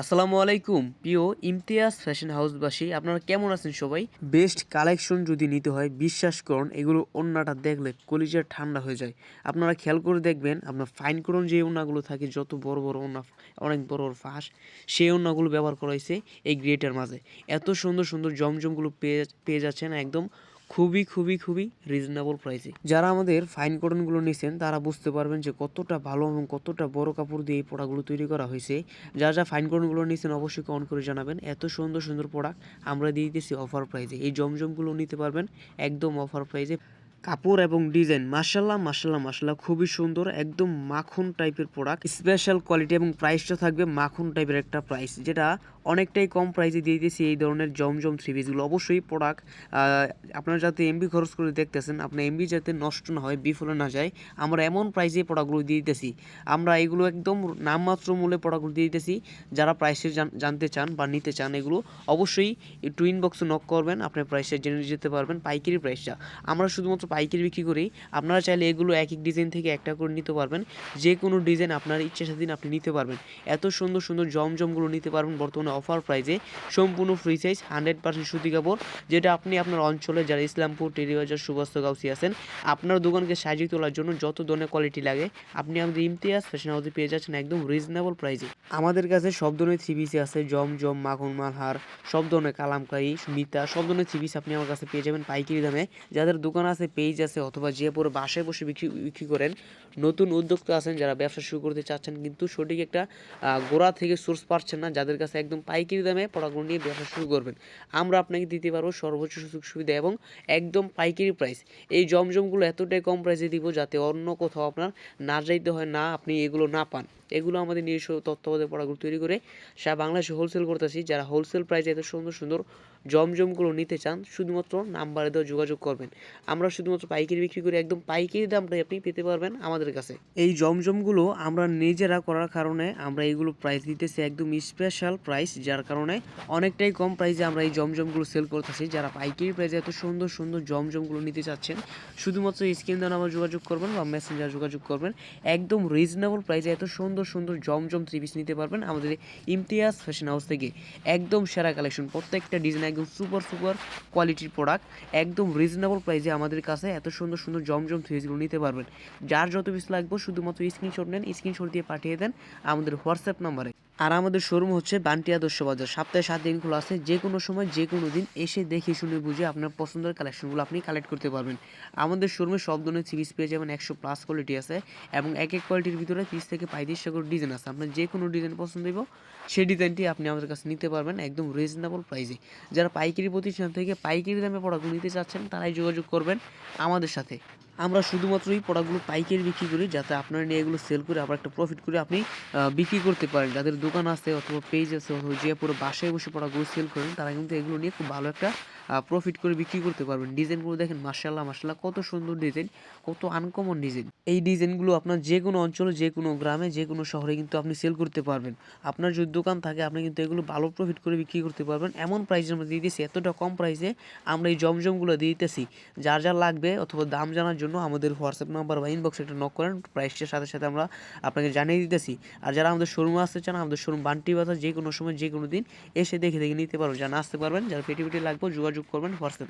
আসসালামু আলাইকুম। প্রিয় ইমতিয়াজ ফ্যাশন হাউসবাসী, আপনারা কেমন আছেন সবাই? বেস্ট কালেকশন যদি নিতে হয়, বিশ্বাস করুন, এগুলো ওন্নাটা দেখলে কলিজার ঠান্ডা হয়ে যায়। আপনারা খেয়াল করে দেখবেন, আপনার ফাইন করুন যে ওন্নাগুলো থাকে, যত বড় বড় ওন্না, অনেক বড় বড় ফাঁস, সেই ওন্নাগুলো ব্যবহার করা হয়েছে এই গ্রেটার মাঝে এত সুন্দর সুন্দর জমজমগুলো পেয়ে পেয়ে যাচ্ছেন, একদম খুবই খুবই খুবই রিজনেবল প্রাইসে যারা আমাদের ফাইন কটনগুলো নিছেন, তারা বুঝতে পারবেন যে কতটা ভালো এবং কতটা বড় কাপড় দিয়ে এই পোড়াগুলো তৈরি করা হয়েছে। যারা যা ফাইন কটনগুলো নিছেন, অবশ্যই কমেন্ট করে জানাবেন, এত সুন্দর সুন্দর প্রোডাক্ট আমরা দিয়ে দিতেছি অফার প্রাইসে এই জমজমগুলো নিতে পারবেন একদম অফার প্রাইসে কাপড় এবং ডিজাইন মার্শাল্লাহ মার্শাল্লাহ মার্শাল্লাহ খুবই সুন্দর, একদম মাখন টাইপের প্রোডাক্ট স্পেশাল কোয়ালিটি এবং প্রাইসটা থাকবে মাখন টাইপের একটা প্রাইস যেটা অনেকটাই কম প্রাইসে দিয়ে দিয়েছি এই ধরনের জমজম থ্রি পিসগুলো অবশ্যই প্রোডাক্ট আপনারা যাতে এমবি খরচ করে দেখতেছেন আপনার এমবি যাতে নষ্ট না হয়, বিফলে না যায়, আমরা এমন প্রাইসে প্রোডাক্টগুলো দিয়ে দিতেছি। আমরা এগুলো একদম নামমাত্র মূল্যে প্রোডাক্টগুলো দিয়ে দিতেছি, যারা প্রাইসে জানতে চান বা নিতে চান এগুলো, অবশ্যই টুইন বক্সে নক করবেন আপনার প্রাইসটা জেনে যেতে পারবেন, পাইকারি প্রাইসটা আমরা শুধুমাত্র পাইকারি বিক্রি করি, আপনারা চাইলে এগুলো এক এক ডিজাইন থেকে একটা করে নিতে পারবেন। যে কোনো ডিজাইন আপনার ইচ্ছা স্বাধীন আপনি নিতে পারবেন। এত সুন্দর সুন্দর জমজমগুলো নিতে পারবেন বর্তমানে অফার প্রাইজে সম্পূর্ণ ফ্রি সাইজ, হান্ড্রেড পার্সেন্ট সুতি কাপড়, যেটা আপনি আপনার অঞ্চলে যারা ইসলামপুর টেরিবাজার সুবাস্ত গাউসি আছেন, আপনার দোকানকে সাজিয়ে তোলার জন্য যত ধরনের কোয়ালিটি লাগে, আপনি আমাদের ইমতিয়াজ ফ্যাশন হাউসে পেয়ে যাচ্ছেন একদম রিজনেবল প্রাইসে আমাদের কাছে সব ধরনের থ্রি আছে, জমজম, মাখন মালহার সব ধরনের কালামকারি মিতা সব ধরনের থ্রি পিস আপনি আমার কাছে পেয়ে যাবেন পাইকারি দামে। যাদের দোকান আছে পেজ আছে অথবা যে পরে বাসায় বসে বিক্রি বিক্রি করেন, নতুন উদ্যোক্তা আছেন যারা ব্যবসা শুরু করতে চাচ্ছেন কিন্তু সঠিক একটা গোড়া থেকে সোর্স পাচ্ছেন না, যাদের কাছে একদম পাইকারি দামে প্রোডাক্টগুলো নিয়ে ব্যবসা শুরু করবেন। আমরা আপনাকে দিতে পারব সর্বোচ্চ সুযোগ সুবিধা এবং একদম পাইকারি প্রাইস এই জমজমগুলো এতটাই কম প্রাইসে দিব যাতে অন্য কোথাও আপনার না যাইতে হয় না, আপনি এগুলো না পান। এগুলো আমাদের নিজস্ব তত্ত্বাবধায়ক প্রোডাক্টগুলো তৈরি করে সারা বাংলাদেশে হোলসেল করতেছি। যারা হোলসেল প্রাইসে এত সুন্দর সুন্দর জমজমগুলো নিতে চান, শুধুমাত্র নাম্বারে দেওয়া যোগাযোগ করবেন। আমরা শুধুমাত্র পাইকারি বিক্রি করে একদম পাইকারি দামটাই আপনি পেতে পারবেন আমাদের কাছে। এই জমজমগুলো আমরা নিজেরা করার কারণে আমরা এইগুলো প্রাইস দিতেছি একদম স্পেশাল প্রাইস যার কারণে অনেকটাই কম প্রাইসে আমরা এই জমজমগুলো সেল করতেছি। যারা পাইকারি প্রাইসে এত সুন্দর সুন্দর জমজমগুলো নিতে চাচ্ছেন, শুধুমাত্র স্ক্রিন দ্বারা আমার যোগাযোগ করবেন বা মেসেঞ্জার যোগাযোগ করবেন, একদম রিজনেবল প্রাইসে এত সুন্দর সুন্দর জমজম থ্রি পিস নিতে পারবেন আমাদের ইমতিয়াজ ফ্যাশন হাউস থেকে। একদম সেরা কালেকশন প্রত্যেকটা ডিজাইন একদম সুপার সুপার কোয়ালিটির প্রোডাক্ট একদম রিজনেবল প্রাইসে আমাদের কাছে এত সুন্দর সুন্দর জমজম থ্রি পিসগুলো নিতে পারবেন। যার যত পিস লাগবে, শুধুমাত্র স্ক্রিনশট নেন স্ক্রিনশট দিয়ে পাঠিয়ে দেন আমাদের হোয়াটসঅ্যাপ নাম্বারে। আর আমাদের শোরুম হচ্ছে বান্টি আদর্শ বাজার। সপ্তাহে সাত দিন খোলা আছে, যে কোনো সময়, যে কোনো দিন এসে দেখে শুনে বুঝে আপনার পছন্দের কালেকশনগুলো আপনি কালেক্ট করতে পারবেন। আমাদের শোরুমে সব ধরনের সিরিজ পেয়ে যাবেন, একশো প্লাস কোয়ালিটি আছে এবং এক এক কোয়ালিটির ভিতরে তিরিশ থেকে পঁয়ত্রিশশো করে ডিজাইন আছে। আপনার যে কোনো ডিজাইন পছন্দ হইব, সেই ডিজাইনটি আপনি আমাদের কাছে নিতে পারবেন একদম রিজনেবল প্রাইসে যারা পাইকারি প্রতিষ্ঠান থেকে পাইকারি দামে প্রোডাক্টগুলো নিতে চাচ্ছেন, তারাই যোগাযোগ করবেন আমাদের সাথে। আমরা শুধুমাত্র এই প্রোডাক্টগুলো পাইকারি বিক্রি করি, যাতে আপনারা নিয়ে এগুলো সেল করে আবার একটা প্রফিট করে আপনি বিক্রি করতে পারেন। যাদের দোকান আছে অথবা পেজ আছে অথবা যে পুরো বাসায় বসে প্রোডাক্টগুলো সেল করেন, তারা কিন্তু এগুলো নিয়ে খুব ভালো একটা প্রফিট করে বিক্রি করতে পারবেন। ডিজাইনগুলো দেখেন মার্শাল্লাহ মার্শাল্লাহ কত সুন্দর ডিজাইন কত আনকমন ডিজাইন এই ডিজাইনগুলো আপনার যে কোনো অঞ্চলে, যে কোনো গ্রামে, যে কোনো শহরে কিন্তু আপনি সেল করতে পারবেন। আপনার যদি দোকান থাকে, আপনি কিন্তু এগুলো ভালো প্রফিট করে বিক্রি করতে পারবেন। এমন প্রাইসে আমরা দিয়ে দিতেছি এতটা কম প্রাইসে আমরা এই জমজমগুলো দিয়ে দিতেছি। যার যা লাগবে অথবা দাম জানার জন্য আমাদের হোয়াটসঅ্যাপ নাম্বার বা ইনবক্সে একটা নক করেন প্রাইসটার সাথে সাথে আমরা আপনাকে জানিয়ে দিতেছি। আর যারা আমাদের শোরুমে আসতে চান, আমাদের শোরুম বান্টি বাজার যে কোনো সময় যে কোনো দিন এসে দেখে দেখে নিতে পারবেন যারা আসতে পারবেন, যারা পেটি পেটি লাগবে, যোগাযোগ করবেন হোয়াটসঅ্যাপে।